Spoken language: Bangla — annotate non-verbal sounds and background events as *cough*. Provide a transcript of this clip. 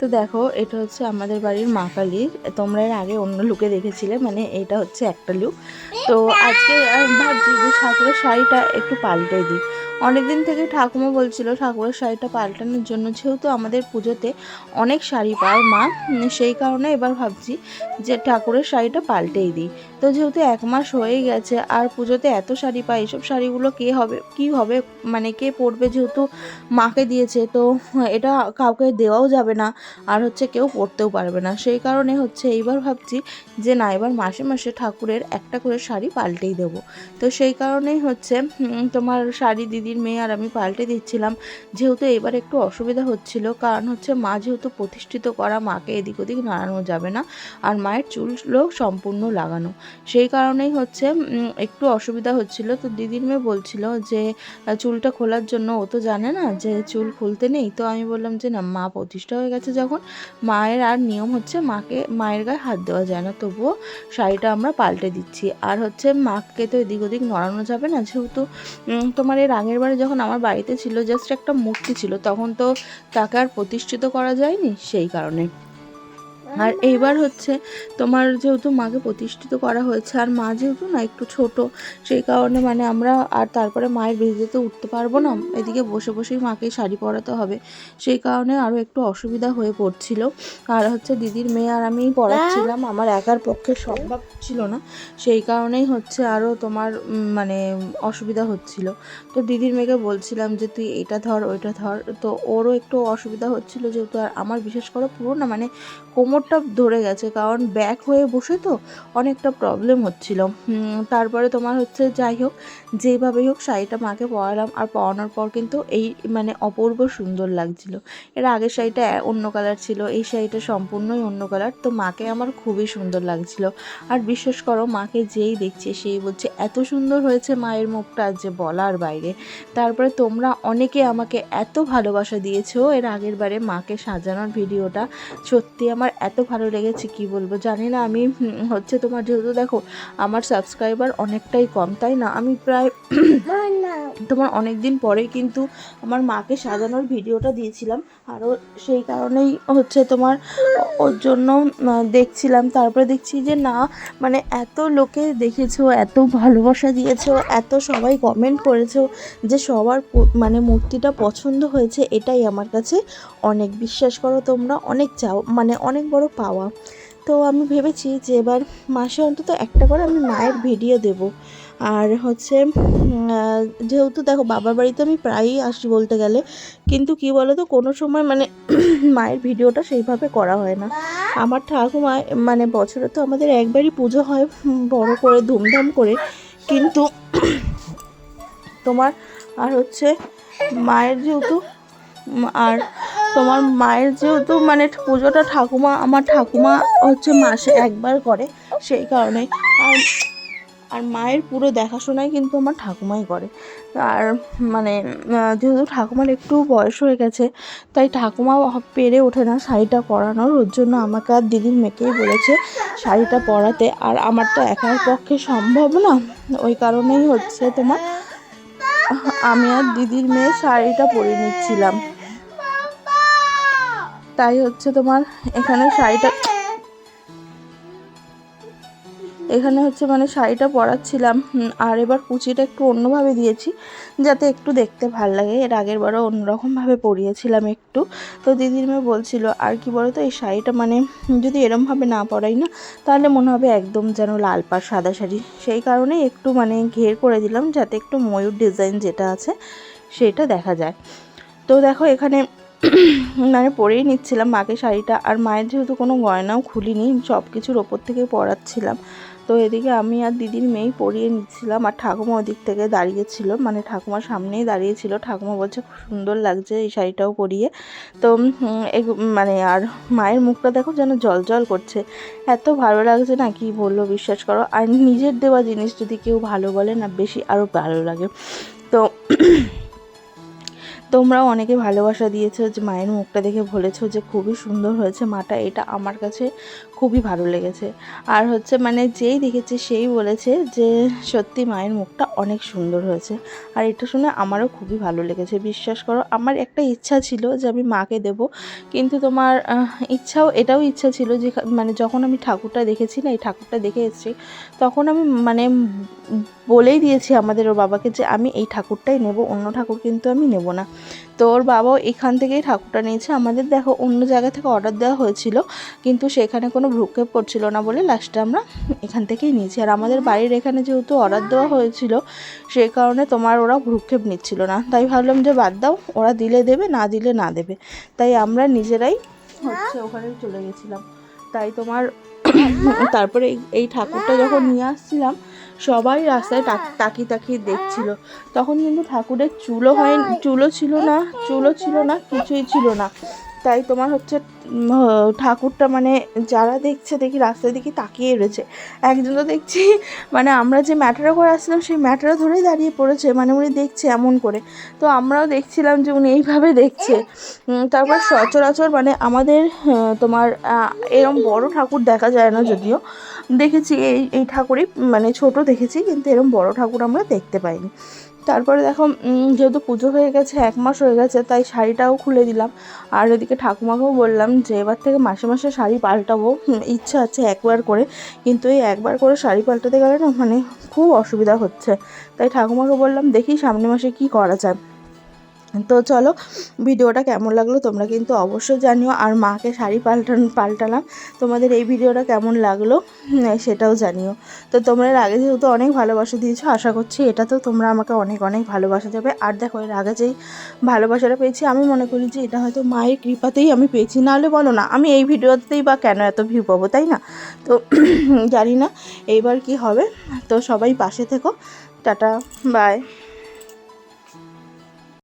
তো দেখো, এটা হচ্ছে আমাদের বাড়ির মা কালীর। তোমরা এর আগে অন্য লুকে দেখেছিলে মানে এটা হচ্ছে একটা লুক তো আজকে ভাবছি যে ঠাকুরের শাড়িটা একটু পাল্টে দিই। অনেকদিন থেকে ঠাকুমা বলছিল, ঠাকুরের শাড়িটা পাল্টানোর জন্য যেহেতু আমাদের পুজোতে অনেক শাড়ি পায় মা, সেই কারণে এবার ভাবছি যে ঠাকুরের শাড়িটা পাল্টেই দিই। তো যেহেতু এক মাস হয়ে গেছে, আর পুজোতে এত শাড়ি পাই এইসব শাড়িগুলো কে হবে, কি হবে মানে কে পরবে যেহেতু মাকে দিয়েছে, তো এটা কাউকে দেওয়াও যাবে না, আর হচ্ছে কেউ পরতেও পারবে না। সেই কারণে হচ্ছে এইবার ভাবছি যে না, এবার মাসে মাসে ঠাকুরের একটা করে শাড়ি পাল্টেই দেবো। তো সেই কারণেই হচ্ছে তোমার শাড়ি দিদির মেয়ে আর আমি পাল্টে দিচ্ছিলাম। যেহেতু এবার একটু অসুবিধা হচ্ছিল, কারণ হচ্ছে মা যেহেতু প্রতিষ্ঠিত করা, মাকে এদিক ওদিক নাড়ানো যাবে না, আর মায়ের চুলগুলো সম্পূর্ণ লাগানো। সেই কারণেই হচ্ছে একটু অসুবিধা হচ্ছিল। তো দিদির মেয়ে বলছিল যে চুলটা খোলার জন্য ও তো জানে না যে চুল খুলতে নেই। তো আমি বললাম যে, না, মা প্রতিষ্ঠা হয়ে গেছে যখন। মায়ের আর নিয়ম হচ্ছে মাকে, মায়ের গায়ে হাত দেওয়া যায় না তবুও শাড়িটা আমরা পাল্টে দিচ্ছি। আর হচ্ছে মাকে তো এদিক ওদিক নড়ানো যাবে না। যেহেতু তোমার এর আগের বারে যখন আমার বাড়িতে ছিল জাস্ট একটা মূর্তি ছিল, তখন তো তাকে আর প্রতিষ্ঠিত করা যায়নি সেই কারণে। আর এইবার হচ্ছে তোমার যেহেতু মাকে প্রতিষ্ঠিত করা হয়েছে আর মা যেহেতু না একটু ছোট সেই কারণে মানে আমরা আর তারপরে মায়ের বেদিতে উঠতে পারব না। এদিকে বসে বসেই মাকে শাড়ি পরাতে হবে। সেই কারণে আরও একটু অসুবিধা হয়ে পড়ছিল। আর হচ্ছে দিদির মেয়ে আর আমি পড়াচ্ছিলাম। আমার একার পক্ষে সম্ভব ছিল না। সেই কারণেই হচ্ছে আরও তোমার মানে অসুবিধা হচ্ছিল। তো দিদির মেয়েকে বলছিলাম যে তুই এটা ধর ওইটা ধর। তো ওরও একটু অসুবিধা হচ্ছিল যেহেতু আর আমার বিশেষ করে পুরো না মানে কোমরটা ধরে গেছে, কারণ ব্যাক হয়ে বসে তো অনেকটা প্রবলেম হচ্ছিল। তারপরে তোমার হচ্ছে যাই হোক যেইভাবেই হোক শাড়িটা মাকে পরালাম, আর পরানোর পর কিন্তু এই মানে অপূর্ব সুন্দর লাগছিল। এর আগের শাড়িটা অন্য কালার ছিল, এই শাড়িটা সম্পূর্ণই অন্য কালার তো মাকে আমার খুবই সুন্দর লাগছিল। আর বিশ্বাস করো, মাকে যেই দেখছে সেই বলছে, এত সুন্দর হয়েছে মায়ের মুখটা যে বলার বাইরে। তারপরে তোমরা অনেকে আমাকে এত ভালোবাসা দিয়েছ, এর আগের বারে মাকে সাজানোর ভিডিওটা সত্যি আমার এত ভালো লেগেছে কি বলব? জানি না আমি হচ্ছে তোমার যেহেতু দেখো আমার সাবস্ক্রাইবার অনেকটাই কম তাই না? আমি প্রায় তোমার অনেক দিন পরে কিন্তু আমার মাকে সাজানোর ভিডিওটা দিয়েছিলাম। আরও সেই কারণেই হচ্ছে তোমার ওর জন্য দেখছিলাম। তারপরে দেখছি যে না মানে এত লোকে দেখেছ, এত ভালোবাসা দিয়েছ, এত সবাই কমেন্ট করেছ যে সবার মানে মূর্তিটা পছন্দ হয়েছে, এটাই আমার কাছে অনেক বিশ্বাস করো তোমরা, অনেক চাও মানে অনেক বড় পাওয়া। তো আমি ভেবেছি যে এবার মাসে অন্তত একটা করে আমি মায়ের ভিডিও দেব। আর হচ্ছে যেহেতু দেখো বাবার বাড়িতে আমি প্রায়ই আসি বলতে গেলে, কিন্তু কি বলো তো কোনো সময় মানে *clears throat* মায়ের ভিডিওটা সেইভাবে করা হয় না। আমার ঠাকুমা মানে বছরে তো আমাদের একবারই পুজো হয় বড় করে, ধুমধাম করে, কিন্তু *clears throat* তোমার আর হচ্ছে মায়ের যেহেতু আর তোমার মায়ের যেহেতু মানে পুজোটা ঠাকুমা, আমার ঠাকুমা হচ্ছে মাসে একবার করে সেই কারণে আর আর মায়ের পুরো দেখাশোনাই কিন্তু আমার ঠাকুমাই করে। আর মানে যেহেতু ঠাকুমার একটু বয়স হয়ে গেছে, তাই ঠাকুমা পেরে ওঠে না শাড়িটা পরানোর, ওর জন্য আমাকে আর দিদির মেয়েকেই বলেছে শাড়িটা পরাতে। আর আমার তো একার পক্ষে সম্ভব না, ওই কারণেই হচ্ছে তোমার আমি আর দিদির মেয়ে শাড়িটা পরে নিচ্ছিলাম। তাই হচ্ছে তোমার এখানে শাড়িটা এখানে হচ্ছে মানে শাড়িটা পরাচ্ছিলাম। আর এবার কুচিটা একটু অন্যভাবে দিয়েছি, যাতে একটু দেখতে ভালো লাগে। এর আগের বারও অন্যরকমভাবে পরিয়েছিলাম একটু। তো দিদির মেয়ে বলছিল, আর কি বলো তো এই শাড়িটা মানে যদি এরমভাবে না পরাই না, তাহলে মনে হবে একদম যেন লাল পাড়, সাদা শাড়ি। সেই কারণে একটু মানে ঘের করে দিলাম, যাতে একটু ময়ূর ডিজাইন যেটা আছে, সেটা দেখা যায়। তো দেখো এখানে *clears throat* মানে পরেই নিচ্ছিলাম মাকে শাড়িটা। আর মায়ের যেহেতু কোনো গয়নাও খুলিনি সব কিছুর ওপর থেকে পরাচ্ছিলাম। তো এদিকে আমি আর দিদির মেয়েই পরিয়ে নিচ্ছিলাম। আর ঠাকুমা ওদিক থেকে দাঁড়িয়েছিল। মানে ঠাকুমার সামনেই দাঁড়িয়েছিল। ঠাকুমা বলছে, খুব সুন্দর লাগছে এই শাড়িটাও পরিয়ে। তো মানে আর মায়ের মুখটা দেখো যেন জল জল করছে। এত ভালো লাগছে না, কি বলল বিশ্বাস করো। আর নিজের দেওয়া জিনিস যদি কেউ ভালো বলে না, বেশি আরও ভালো লাগে। তো তোমরাও অনেকে ভালোবাসা দিয়েছ, যে মায়ের মুখটা দেখে বলেছ যে খুবই সুন্দর হয়েছে মাটা, এটা আমার কাছে খুবই ভালো লেগেছে। আর হচ্ছে মানে যেই দেখেছে সেই বলেছে যে সত্যি মায়ের মুখটা অনেক সুন্দর হয়েছে। আর এটা শুনে আমারও খুবই ভালো লেগেছে। বিশ্বাস করো, আমার একটা ইচ্ছা ছিল যে আমি মাকে দেব, কিন্তু তোমার ইচ্ছাও, এটাও ইচ্ছা ছিল যে মানে যখন আমি ঠাকুরটা দেখেছি না, এই ঠাকুরটা দেখে এসেছি, তখন আমি মানে বলেই দিয়েছি আমাদের ওর বাবাকে যে আমি এই ঠাকুরটাই নেব, অন্য ঠাকুর কিন্তু আমি নেব না। তো ওর বাবাও এখান থেকেই ঠাকুরটা নিয়েছে। আমাদের দেখো অন্য জায়গা থেকে অর্ডার দেওয়া হয়েছিল, কিন্তু সেখানে কোনো ভ্রুক্ষেপ করছিল না বলে লাস্টে আমরা এখান থেকেই নিয়েছি। আর আমাদের বাড়ির এখানে যেহেতু অর্ডার দেওয়া হয়েছিল সেই কারণে তোমার ওরা ভ্রুক্ষেপ নিচ্ছিল না। তাই ভাবলাম যে বাদ দাও, ওরা দিলে দেবে, না দিলে না দেবে। তাই আমরা নিজেরাই হচ্ছে ওখানে চলে গেছিলাম। তাই তোমার তারপরে এই ঠাকুরটা যখন নিয়ে আসছিলাম সবাই রাস্তায় তাক- তাকিয়ে তাকিয়ে দেখছিল। তখন কিন্তু ঠাকুরের চুলও হয় চুলও ছিল না চুলও ছিল না কিছুই ছিল না। তাই তোমার হচ্ছে ঠাকুরটা মানে যারা দেখছে দেখি রাস্তায় দেখি তাকিয়ে রয়েছে। একজন তো দেখছি মানে আমরা যে ম্যাটারে করে আসছিলাম সেই ম্যাটারে ধরেই দাঁড়িয়ে পড়েছে মানে উনি দেখছে এমন করে। তো আমরাও দেখছিলাম যে উনি এইভাবে দেখছে। তারপর সচরাচর মানে আমাদের তোমার আহ, এরম বড় ঠাকুর দেখা যায় না যদিও। দেখেছি এই এই ঠাকুরই মানে ছোট দেখেছি, কিন্তু এরম বড় ঠাকুর আমরা দেখতে পাইনি। তারপরে দেখো যেহেতু পুজো হয়ে গেছে, এক মাস হয়ে গেছে, তাই শাড়িটাও খুলে দিলাম। আর এদিকে ঠাকুমাকেও বললাম যে, এবার থেকে মাসে মাসে শাড়ি পাল্টাবো। ইচ্ছা আছে একবার করে, কিন্তু এই একবার করে শাড়ি পাল্টাতে গেলে না মানে খুব অসুবিধা হচ্ছে। তাই ঠাকুমাকে বললাম, দেখি সামনে মাসে কি করা যায়। তো চলো, ভিডিওটা কেমন লাগল তোমরা কিন্তু অবশ্যই জানিও। আর মাকে শাড়ি পাল্টান, পাল্টালাম, তোমাদের এই ভিডিওটা কেমন লাগল সেটাও জানিও। তো তোমরা এর আগে যেহেতু অনেক ভালোবাসা দিয়েছ, আশা করছি এটা তো তোমরা আমাকে অনেক অনেক ভালোবাসা দেবে। আর দেখো, এর আগে যেই ভালোবাসাটা পেয়েছি, আমি মনে করি যে এটা হয়তো মায়ের কৃপাতেই আমি পেয়েছি। নাহলে বলো না, আমি এই ভিডিওতেই বা কেন এত ভিউ পাবো, তাই না? তো *clears throat* জানি না, এইবার কি হবে। তো সবাই পাশে থেকো। Tata bye